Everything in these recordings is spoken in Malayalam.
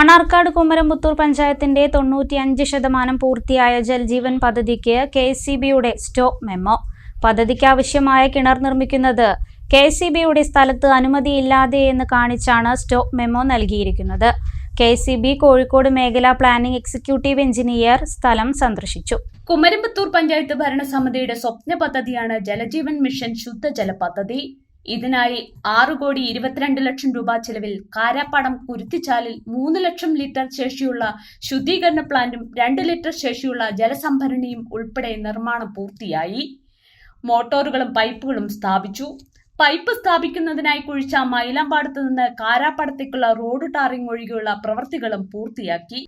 മണ്ണാർക്കാട് കുമരംപുത്തൂർ പഞ്ചായത്തിന്റെ തൊണ്ണൂറ്റിയഞ്ച് ശതമാനം പൂർത്തിയായ ജൽജീവൻ പദ്ധതിക്ക് കെ സി ബിയുടെ സ്റ്റോപ്പ് മെമ്മോ. പദ്ധതിക്ക് ആവശ്യമായ കിണർ നിർമ്മിക്കുന്നത് കെ സി ബിയുടെ സ്ഥലത്ത് അനുമതിയില്ലാതെ എന്ന് കാണിച്ചാണ് സ്റ്റോപ്പ് മെമ്മോ നൽകിയിരിക്കുന്നത്. കെ സി ബി കോഴിക്കോട് മേഖലാ പ്ലാനിംഗ് എക്സിക്യൂട്ടീവ് എഞ്ചിനീയർ സ്ഥലം സന്ദർശിച്ചു. കുമരമ്പത്തൂർ പഞ്ചായത്ത് ഭരണസമിതിയുടെ സ്വപ്ന പദ്ധതിയാണ് ജലജീവൻ മിഷൻ ശുദ്ധജല പദ്ധതി. ഇതിനായി ആറ് കോടി ഇരുപത്തിരണ്ട് ലക്ഷം രൂപ ചെലവിൽ കാരാപ്പാടം കുരുത്തിച്ചാലിൽ മൂന്ന് ലക്ഷം ലിറ്റർ ശേഷിയുള്ള ശുദ്ധീകരണ പ്ലാന്റും രണ്ട് ലിറ്റർ ശേഷിയുള്ള ജലസംഭരണിയും ഉൾപ്പെടെ നിർമ്മാണം പൂർത്തിയായി. മോട്ടോറുകളും പൈപ്പുകളും സ്ഥാപിച്ചു. പൈപ്പ് സ്ഥാപിക്കുന്നതിനായി കുഴിച്ച മൈലാമ്പാടത്ത് നിന്ന് കാരാപ്പാടത്തേക്കുള്ള റോഡ് ടാറിംഗ് ഒഴികെയുള്ള പ്രവൃത്തികളും പൂർത്തിയാക്കി.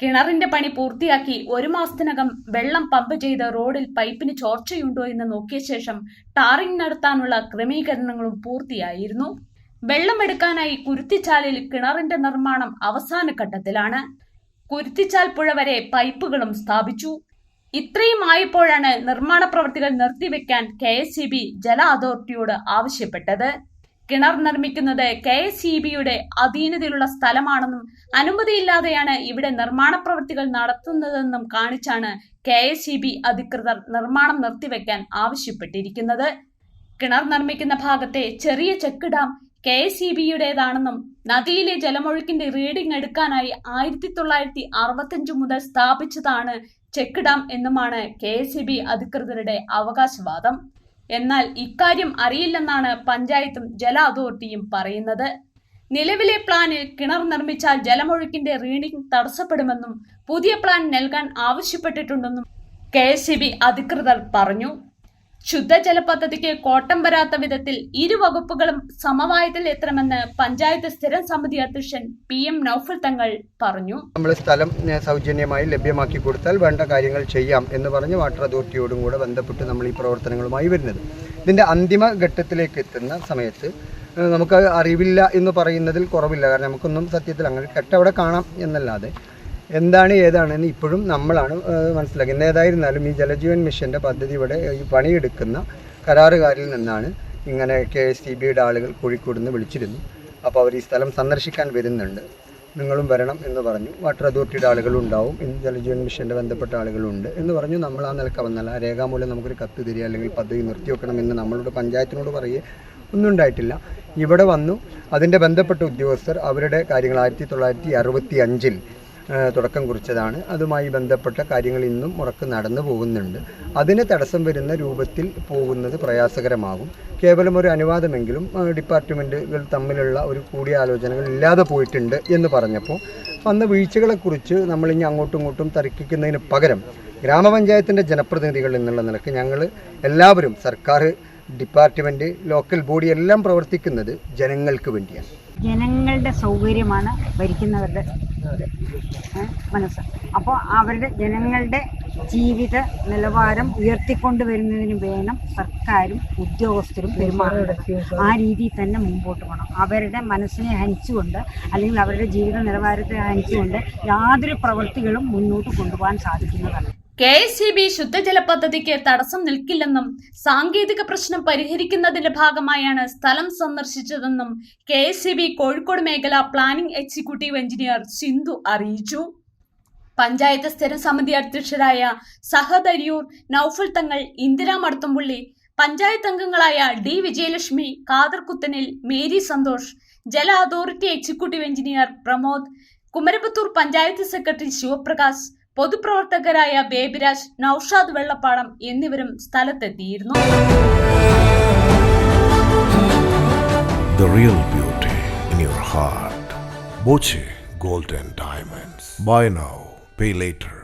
കിണറിന്റെ പണി പൂർത്തിയാക്കി ഒരു മാസത്തിനകം വെള്ളം പമ്പ് ചെയ്ത് റോഡിൽ പൈപ്പിന് ചോർച്ചയുണ്ടോ എന്ന് നോക്കിയ ശേഷം ടാറിംഗ് നടത്താനുള്ള ക്രമീകരണങ്ങളും പൂർത്തിയായിരുന്നു. വെള്ളമെടുക്കാനായി കുരുത്തിച്ചാലിൽ കിണറിന്റെ നിർമ്മാണം അവസാന ഘട്ടത്തിലാണ്. കുരുത്തിച്ചാൽ പുഴ വരെ പൈപ്പുകളും സ്ഥാപിച്ചു. ഇത്രയും ആയപ്പോഴാണ് നിർമ്മാണ പ്രവൃത്തികൾ നിർത്തിവെക്കാൻ കെ എസ് സി ബി ജല അതോറിറ്റിയോട് ആവശ്യപ്പെട്ടത്. കിണർ നിർമ്മിക്കുന്നത് കെ എസ് സി ബിയുടെ അധീനതയിലുള്ള സ്ഥലമാണെന്നും അനുമതിയില്ലാതെയാണ് ഇവിടെ നിർമ്മാണ പ്രവൃത്തികൾ നടത്തുന്നതെന്നും കാണിച്ചാണ് കെ എസ് സി ബി അധികൃതർ നിർമ്മാണം നിർത്തിവെക്കാൻ ആവശ്യപ്പെട്ടിരിക്കുന്നത്. കിണർ നിർമ്മിക്കുന്ന ഭാഗത്തെ ചെറിയ check dam K S C ബിയുടേതാണെന്നും നദിയിലെ ജലമൊഴുക്കിന്റെ റീഡിംഗ് എടുക്കാനായി ആയിരത്തി തൊള്ളായിരത്തി അറുപത്തിയഞ്ച് മുതൽ സ്ഥാപിച്ചതാണ് ചെക്ക് ഡാം എന്നുമാണ് കെ എസ് സി ബി അധികൃതരുടെ അവകാശവാദം. എന്നാൽ ഇക്കാര്യം അറിയില്ലെന്നാണ് പഞ്ചായത്തും ജല അതോറിറ്റിയും പറയുന്നത്. നിലവിലെ പ്ലാനിൽ കിണർ നിർമ്മിച്ചാൽ ജലമൊഴുക്കിന്റെ റീഡിംഗ് തടസ്സപ്പെടുമെന്നും പുതിയ പ്ലാൻ നൽകാൻ ആവശ്യപ്പെട്ടിട്ടുണ്ടെന്നും കെ അധികൃതർ പറഞ്ഞു. ശുദ്ധജല പദ്ധതിക്ക് കോട്ടം വരാത്ത വിധത്തിൽ ഇരു വകുപ്പുകളും സമവായത്തിൽ എത്തണമെന്ന് പഞ്ചായത്ത് സ്ഥിരം സമിതി അധ്യക്ഷൻ പി എം നൌഫൽ തങ്ങൾ പറഞ്ഞു. നമ്മൾ സ്ഥലം സൗജന്യമായി ലഭ്യമാക്കി കൊടുത്താൽ വേണ്ട കാര്യങ്ങൾ ചെയ്യാം എന്ന് പറഞ്ഞ് വാട്ടർ അതോറിറ്റിയോടും കൂടെ ബന്ധപ്പെട്ട് നമ്മൾ ഈ പ്രവർത്തനങ്ങളുമായി വരുന്നത്. ഇതിന്റെ അന്തിമ ഘട്ടത്തിലേക്ക് എത്തുന്ന സമയത്ത് നമുക്ക് അറിവില്ല എന്ന് പറയുന്നതിൽ കുറവില്ല. കാരണം നമുക്കൊന്നും സത്യത്തിൽ അങ്ങനെ കെട്ടവിടെ കാണാം എന്നല്ലാതെ എന്താണ് ഏതാണ് എന്ന് ഇപ്പോഴും നമ്മളാണ് മനസ്സിലാക്കി. മനസ്സിലാക്കുന്നത് ഏതായിരുന്നാലും ഈ ജലജീവൻ മിഷന്റെ പദ്ധതി ഇവിടെ ഈ പണിയെടുക്കുന്ന കരാറുകാരിൽ നിന്നാണ് ഇങ്ങനെ കെ എസ് സി ബിയുടെ ആളുകൾ കോഴിക്കോട് നിന്ന് വിളിച്ചിരുന്നു. അപ്പോൾ അവർ ഈ സ്ഥലം സന്ദർശിക്കാൻ വരുന്നുണ്ട്. നിങ്ങളും വരണം എന്ന് പറഞ്ഞു. വാട്ടർ അതോറിറ്റിയുടെ ആളുകളുണ്ടാവും ജലജീവൻ മിഷന്റെ ബന്ധപ്പെട്ട ആളുകളുണ്ട് എന്ന് പറഞ്ഞു. നമ്മൾ ആ നിലയ്ക്ക് വന്നല്ല രേഖാമൂലം നമുക്കൊരു കത്ത് തരിക അല്ലെങ്കിൽ പദ്ധതി നിർത്തിവെക്കണമെന്ന് നമ്മളോട് പഞ്ചായത്തിനോട് പറയുക ഒന്നും ഉണ്ടായിട്ടില്ല. ഇവിടെ വന്നു. അതിന്റെ ബന്ധപ്പെട്ട ഉദ്യോഗസ്ഥർ അവരുടെ കാര്യങ്ങൾ ആയിരത്തി തൊള്ളായിരത്തി അറുപത്തി അഞ്ചിൽ തുടക്കം കുറിച്ചതാണ്. അതുമായി ബന്ധപ്പെട്ട കാര്യങ്ങൾ ഇന്നും മുറക്ക് നടന്നു പോകുന്നുണ്ട്. അതിന് തടസ്സം വരുന്ന രൂപത്തിൽ പോകുന്നത് പ്രയാസകരമാകും. കേവലം ഒരു അനുവാദമെങ്കിലും ഡിപ്പാർട്ട്മെന്റുകൾ തമ്മിലുള്ള ഒരു കൂടിയാലോചനകൾ ഇല്ലാതെ പോയിട്ടുണ്ട് എന്ന് പറഞ്ഞപ്പോൾ വന്ന വീഴ്ചകളെക്കുറിച്ച് നമ്മളിനി അങ്ങോട്ടും ഇങ്ങോട്ടും തർക്കിക്കുന്നതിന് പകരം ഗ്രാമപഞ്ചായത്തിന്റെ ജനപ്രതിനിധികൾ എന്നുള്ള നിലയ്ക്ക് ഞങ്ങൾ എല്ലാവരും സർക്കാർ ഡിപ്പാർട്ട്മെന്റ് ലോക്കൽ ബോഡി എല്ലാം പ്രവർത്തിക്കുന്നത് ജനങ്ങൾക്ക് വേണ്ടിയാണ്. ജനങ്ങളുടെ സൗകര്യമാണ് ഭരിക്കുന്നവരുടെ ഏ, മനസ്സ്. അപ്പോൾ അവരുടെ ജനങ്ങളുടെ ജീവിത നിലവാരം ഉയർത്തിക്കൊണ്ടുവരുന്നതിന് വേണം സർക്കാരും ഉദ്യോഗസ്ഥരും പെരുമാറുന്നത്. ആ രീതിയിൽ തന്നെ മുമ്പോട്ട് പോകണം. അവരുടെ മനസ്സിനെ ഹനിച്ചുകൊണ്ട് അല്ലെങ്കിൽ അവരുടെ ജീവിത നിലവാരത്തെ ഹനിച്ചുകൊണ്ട് യാതൊരു പ്രവൃത്തികളും മുന്നോട്ട് കൊണ്ടുപോകാൻ സാധിക്കുന്നതല്ല. കെ എസ് ഇ ബി ശുദ്ധജല പദ്ധതിക്ക് തടസ്സം നിൽക്കില്ലെന്നും സാങ്കേതിക പ്രശ്നം പരിഹരിക്കുന്നതിന്റെ ഭാഗമായാണ് സ്ഥലം സന്ദർശിച്ചതെന്നും K S E B Kozhikode മേഖല പ്ലാനിംഗ് എക്സിക്യൂട്ടീവ് എഞ്ചിനീയർ സിന്ധു അറിയിച്ചു. പഞ്ചായത്ത് സ്ഥിര സമിതി അധ്യക്ഷരായ സഹദരിയൂർ നൌഫൽ തങ്ങൾ ഇന്ദിരാ മടത്തുംപുള്ളി പഞ്ചായത്ത് അംഗങ്ങളായ ഡി വിജയലക്ഷ്മി ഖാദർ കുത്തനിൽ മേരി സന്തോഷ് ജല authority executive engineer Pramod Kumarapathur panchayat secretary Sivaprakash പൊതുപ്രവർത്തകരായ Babyraj Naushad Vellappadam എന്നിവരും സ്ഥലത്തെത്തിയിരുന്നു. Golden diamonds buy now pay later